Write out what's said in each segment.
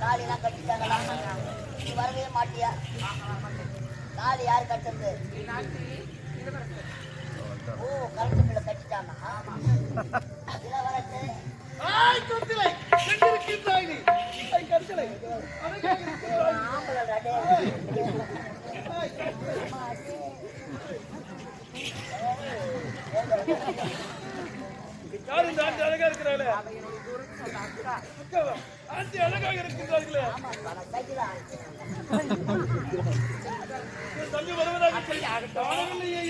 தாலிலாம் கட்டிட்டாங்களா நீ வரவே மாட்டியா தாலி யார் கட்டுறது ஓ கரண்ட் பிள்ளை கட்டிட்டாங்க இளவரசு ஆம்பளை யார் இந்த ஆண்டி அழகா இருக்கிறாளே? ஆண்டி அழகாக இருக்கின்றார்களே. என் தம்பி வருவதாக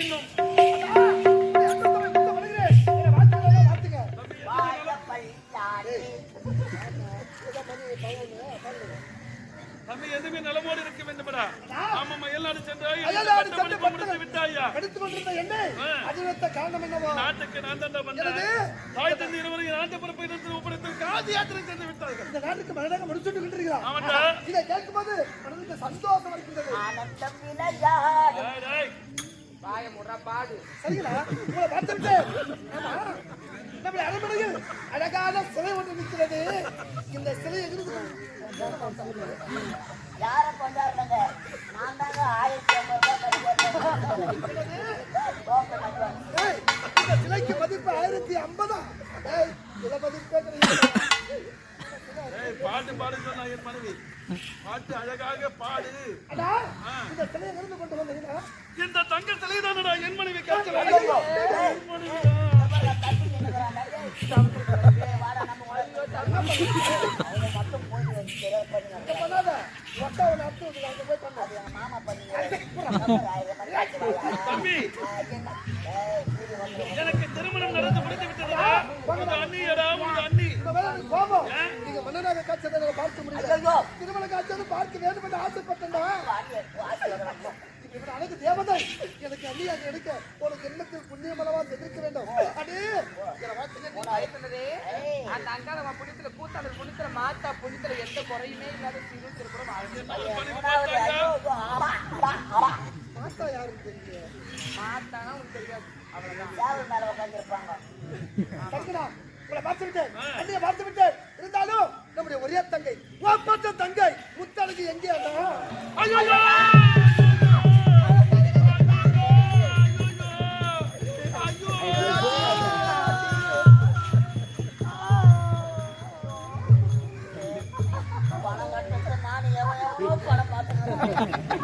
இன்னும். தம்பி எதுவுமே நலமோடு இருக்க வேண்டுமடா ஆமாம்மா எல்லாரு சென்றாய் அயல்நாடு சென்று முடித்து விட்டாயா? படித்துக் கொண்டிருந்த என்னை அதிர்த்த காரணம் என்னவோ? நாட்டுக்கு நான் தான் வந்தேன் தாய் தந்தை இருவரையும் நாட்டு பொறுப்பை நிறுத்தி ஒப்படைத்து காதி யாத்திரை சென்று விட்டார்கள். இந்த நாட்டுக்கு மனதாக முடிச்சுட்டு கொண்டிருக்கிறா ஆமாண்டா. இதை கேட்கும்போது மனதுக்கு சந்தோஷம் இருக்கின்றது ஆனந்தம் டேய். சரிங்களா? உங்களை பார்த்து விட்டு ஆமா நம்முடைய அரண்மனையில் அழகான சிலை ஒன்று நிற்கிறது. இந்த சிலை எங்கிருந்து யார கொண்டாடுறாங்க நான் தாங்க ஆயிரத்தி ஐம்பது சிலைக்கு மதிப்பு ஆயிரத்தி ஐம்பதா இதை மதிப்பே பாட்டு பாடு சொன்னா என் மனைவி. பாட்டு அழகாக பாடு இந்த சிலை எங்கிருந்து கொண்டு வந்தீங்கன்னா இந்த தங்க சிலைதானடா என் மனைவி கேட்கல என் அங்காள புனித்துல கூத்தாளர் புனித்துல மாத்தா புனித்துல எந்த குறையுமே இல்லாத சிறு திருப்புறம் மாத்தா யாருன்னு தெரியல மாத்தானா உங்களுக்கு தெரியாது. அவ்வளவுதான். மேல உட்காந்துருப்பாங்க உங்களை பார்த்து விட்டேன் அண்ணியை பார்த்து விட்டேன் இருந்தாலும் நம்முடைய ஒரே தங்கை தங்கை முத்தழகு எங்கே எவ்வளோ எவ்வளோ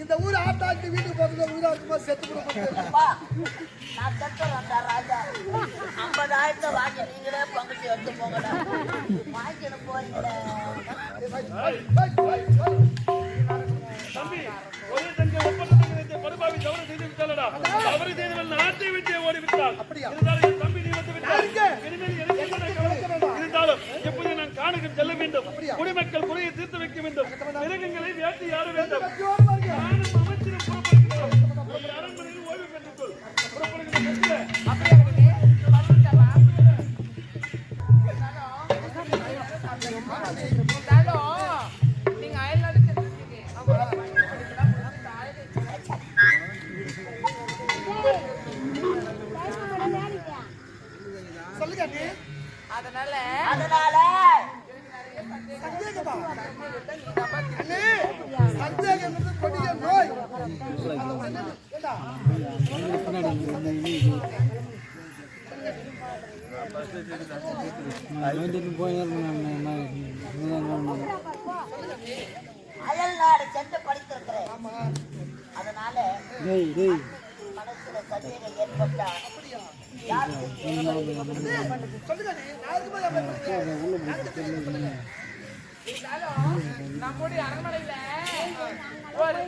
இந்த ஊர் ஆட்டாக்கி வீட்டுக்கு போறது உயிராக்குமா செத்து நான் செத்துறேன்டா ராஜா ஐம்பதாயிரத்தை வாங்கி நீங்களே பங்குச்சு எடுத்து போங்கடா. வாங்கிட்டு போறீங்களே. தம்பி ஒரே தங்க ஒப்பந்தத்தை வைத்து படுபாவி தவறு செய்து விட்டாளடா. தவறு செய்தவன் நாட்டை விட்டே ஓடி விட்டாள்? இருந்தாலும் தம்பி நீ வந்து? இனிமேல் எனக்கு? இருந்தாலும் எப்போது நான் காணுக்கு செல்ல வேண்டும். குடிமக்கள் குறையை தீர்த்து வைக்க வேண்டும். மிருகங்களை வேட்டையாட வேண்டும். நோய் ஏண்டா? அயல் நாடு சென்று படித்திருக்கிறேன். ஆமா அதனால மனசுல சந்தேகம் ஏற்பட்டா சொல்லுங்க நம்முடைய அரண்மனையில ஒரு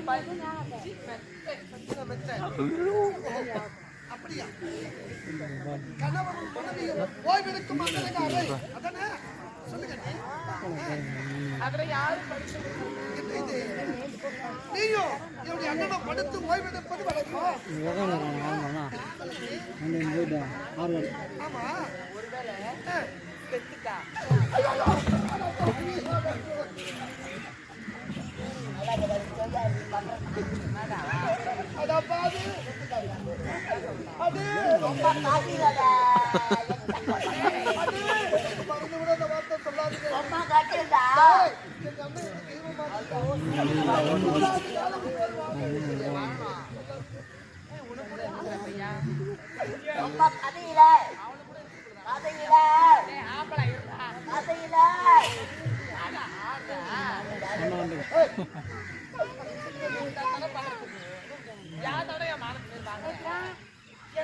அப்படியா கணவன் மனைவி ஓய்வெடுக்கும் அதனை சொல்லுங்க நீ. அதுல யாரும் இது இது நீயும் என்னுடைய அண்ணனும் படுத்து ஓய்வெடுப்பது வழக்கம். ஆமா. ஒருவேளை செத்துட்டா அதான் பாரு அது ரொம்ப காட்டிலடா அது மறந்து விட அந்த வார்த்தை சொல்லாதீங்க ரொம்ப காட்டிலடா ஏய், எங்க அண்ணன் எனக்கு தெய்வமா ரொம்ப கதையில கதையில ஆம்பளை இருந்தா கதையில யார் தடவை என் மானத்தை போயிருந்தாங்க என்ன பேர் எப்படின்னா கூடமா பிளாடுங்க பண்ணிதான் ஓய்வு சொன்ன என்ன தண்டா நீ பேசுற கூட இல்லாதவன் ராத்திரி அடிச்சு வரான் அது இருந்தா நம்ம ஏன்டா ஆடுறோம் அண்ணே, நேரம் அது சொல்லுங்க நீ. மைத்துனரே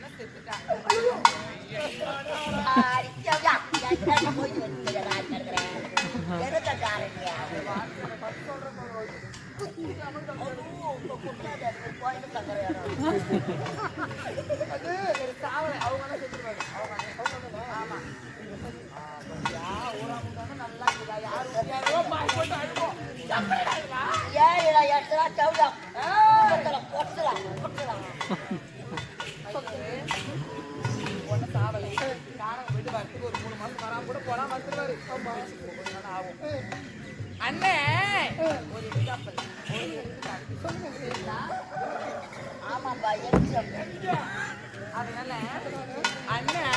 ஒன்ன செத்துட்டா அடிச்சவயா என்ன அவங்க நல்லா யாரும் ஏன் அண்ணே. ஒரு எக்ஸாம்பிள் ஆமாப்பா எடுத்து அதனால அண்ணன்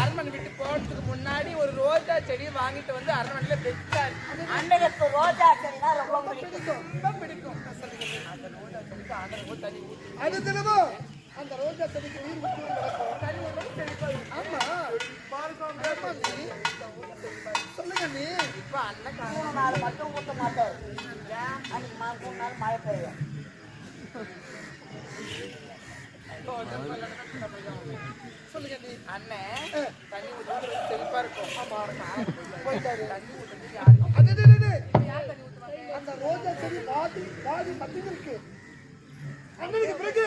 அரண்மனை விட்டு போறதுக்கு முன்னாடி ஒரு ரோஜா செடி வாங்கிட்டு வந்து அரண்மனையில வச்சாரு. அண்ணனுக்கு ரோஜா செடினா ரொம்ப பிடிக்கும். ரொம்ப பிடிக்கும். அந்த ரோஜா செடிக்கு ஆண்டவங்க தண்ணி ஊத்தி அது தினமும். அந்த ரோஜா செடிக்கு. ஆமா. ஆமா நீ. சொல்லுங்க நீ. இப்ப அண்ணன் மூணு நாள் மட்டும் ஊற்ற மாட்டார். அன்னைக்கு மா- மூணு நாள் மழை பெய்யும். சொல்லுங்க நீ. அண்ணன் தண்ணி ஊத்தி செழிப்பா இருக்கும். போயிட்டாரு தண்ணி ஊத்துறதுக்கு யாரு அந்த ரோஜா செடி வாடி வாடி மத்தியில் இருக்கு அண்ணனுக்கு பிறகு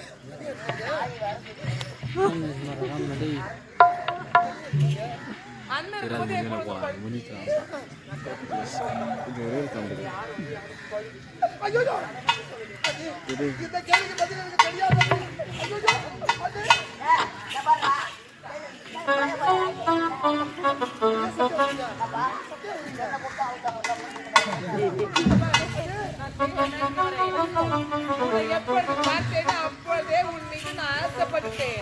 தெரியாது ஐயோ அது ஏய், இங்க பாருடா. ஏய், அப்பா, என்ன போட்டு அவுத்தா, அவுத்தா, உன்னை எப்பொழுது பார்த்தேனோ அப்பொழுதே உன் மீது நான் ஆசைப்பட்டேன்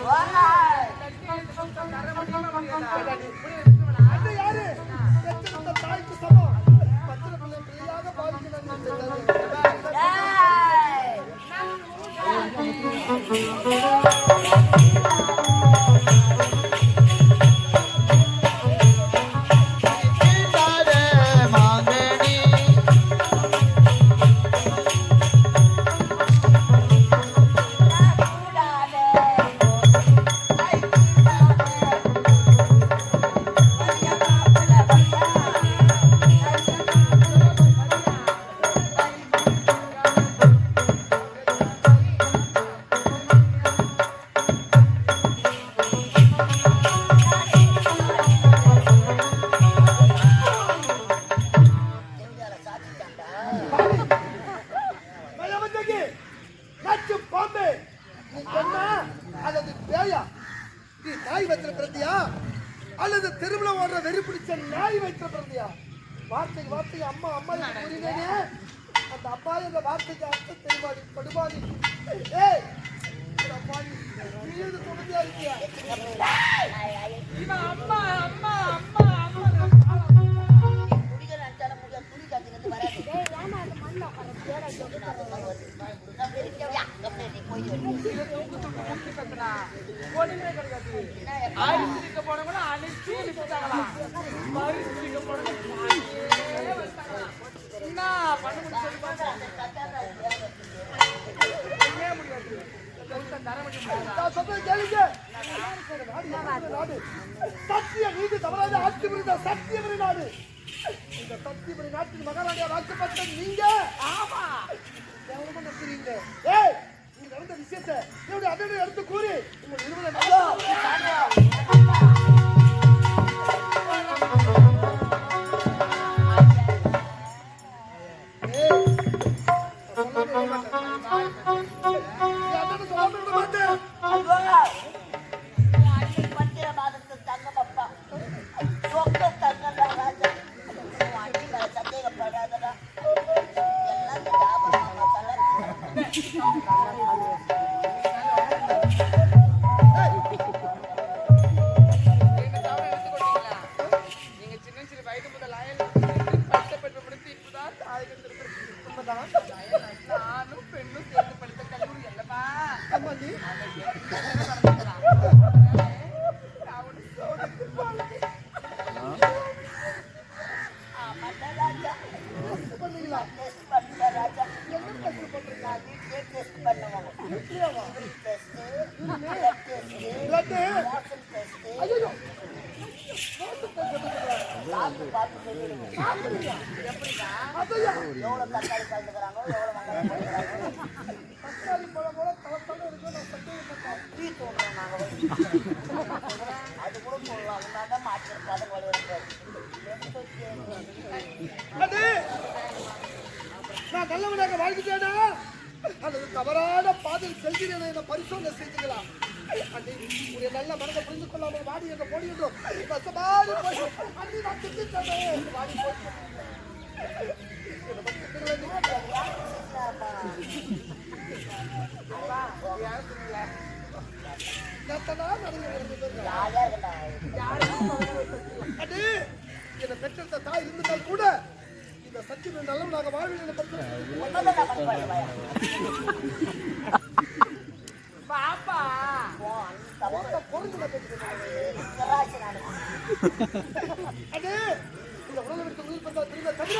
வார்த்தைக்கு அம்மா அம்மா என்று கூறினேனே அந்த அம்மா என்ற வார்த்தைக்கு அர்த்தம் தெரிவாடி படுவாடி ஏய் அம்மாடி நீ எது தொகுதியா இருக்கியா இவன் அம்மா அம்மா அம்மா ஒண்ணுமே கிடையாது ஆயுசு இருக்க போனவங்க அனைத்து விட்டுட்டாங்களா மருந்து இருக்க போனவங்க என்ன பண்ண முடியாது சத்திய நீதி தவறாத ஆட்சி புரிந்த சத்தியபுரி நாடு இந்த சத்தியபுரி நாட்டின் மகாராணியா வாக்கப்பட்ட நீங்க ஆமா எவ்வளவு நம்புறீங்க ஏய் நடந்த விஷயத்தை என்னுடைய அண்ணனை எடுத்து கூறி உங்க நிறுவனம் நல்லவனாக அல்லது தவறான பாதையில் செல்கிறேன் என பரிசோதனை செய்துக்கலாம் அண்ணி உடைய நல்ல மனதை புரிந்து கொள்ளாமல் வாடி என்ற போடி என்றும் ரசமாடி போய் அண்ணி நான் திட்டேன் வாடி போய். என்னை தாய் இருந்தால் கூட இந்த சச்சின் நல்லவனாக வாழ்வில் பாப்பா. அண்ணே, இந்த உலகத்திற்கு உயிர் தந்த திரும்ப தவிர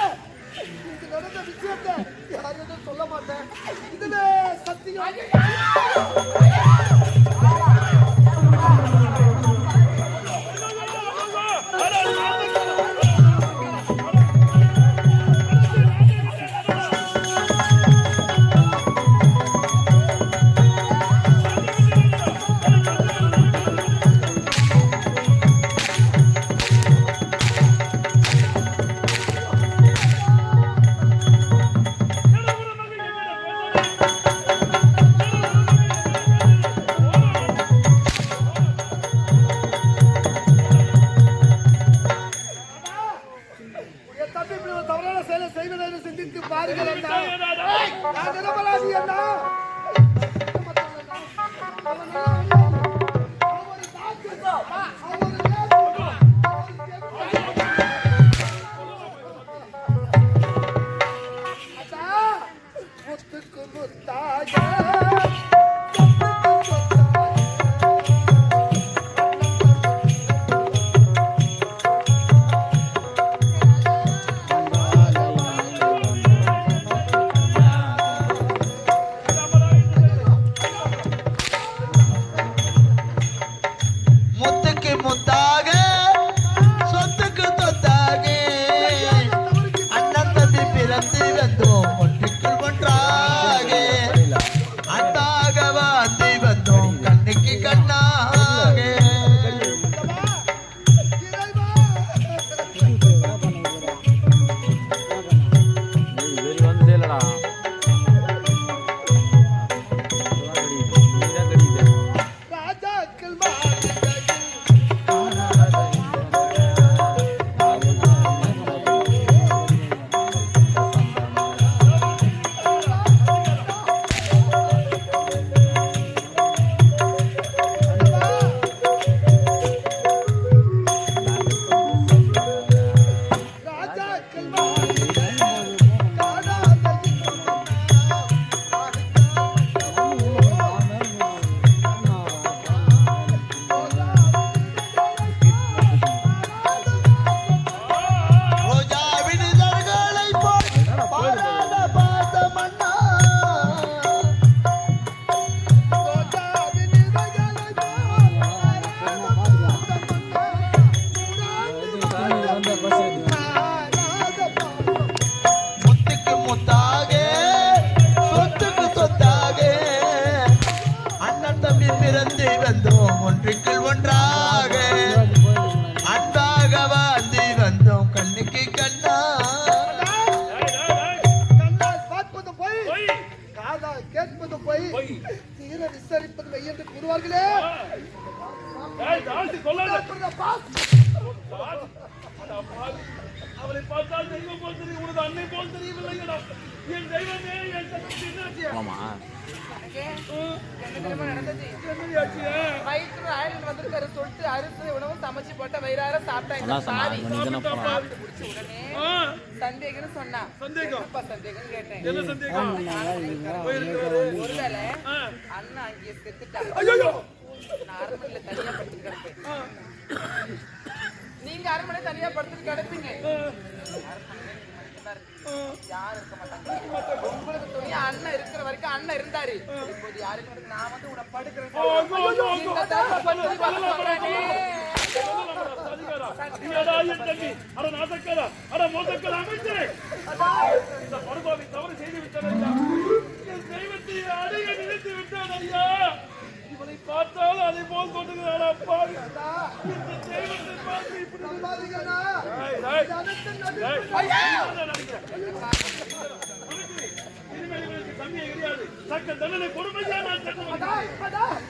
இங்கு நடந்த விஷயத்தை யாரிடம் சொல்ல மாட்டேன். இதுவே சத்தியம். அவளை பார்த்தால் தெய்வம் போல் தெரியும். உனது அன்னை போல் தெரியவில்லையடா. என் தெய்வமே என் தங்கச்சி என்னாச்சியா எனக்கு என்ன தெரியுமா நடந்தது என்னடியாச்சியா வயிற்று ஆயிரம் வந்திருக்காரு சொல்லிட்டு அரிசி உணவு சமைச்சு போட்ட வயிறார சாப்பிட்டாங்க சாப்பிட்டு முடிச்ச உடனே சந்தேகம்னு சொன்னா சந்தேகம்? சந்தேகம்னு கேட்டேன். என்ன சந்தேகம்? ஒருவேளை. அண்ணா அங்கேயே செத்துட்டாங்க. ஐயோ நான் அரண்மனையில தனியா படுத்து கிடப்பேன் நீங்க அரண்மனை தனியா படுத்துட்டு கிடப்பீங்க யாரும் உங்களுக்கு துணியா அண்ணன் இருக்கிற வரைக்கும் அண்ணன் இருந்தாரு இப்போது யாருக்கு நான் வந்து உன்னை படுக்கிறேன் அமைச்சரே. இந்த தவறு செய்து தெய்வத்தை அடைய நினைத்து விட்டான் ஐயா. அதை பார்த்தால் அதை போல் சொல்லுகிறார் அப்பா இந்த தெய்வத்தை பார்த்து இப்படி கிடையாது. தக்க தண்டனை கொடுமையா நான் தக்க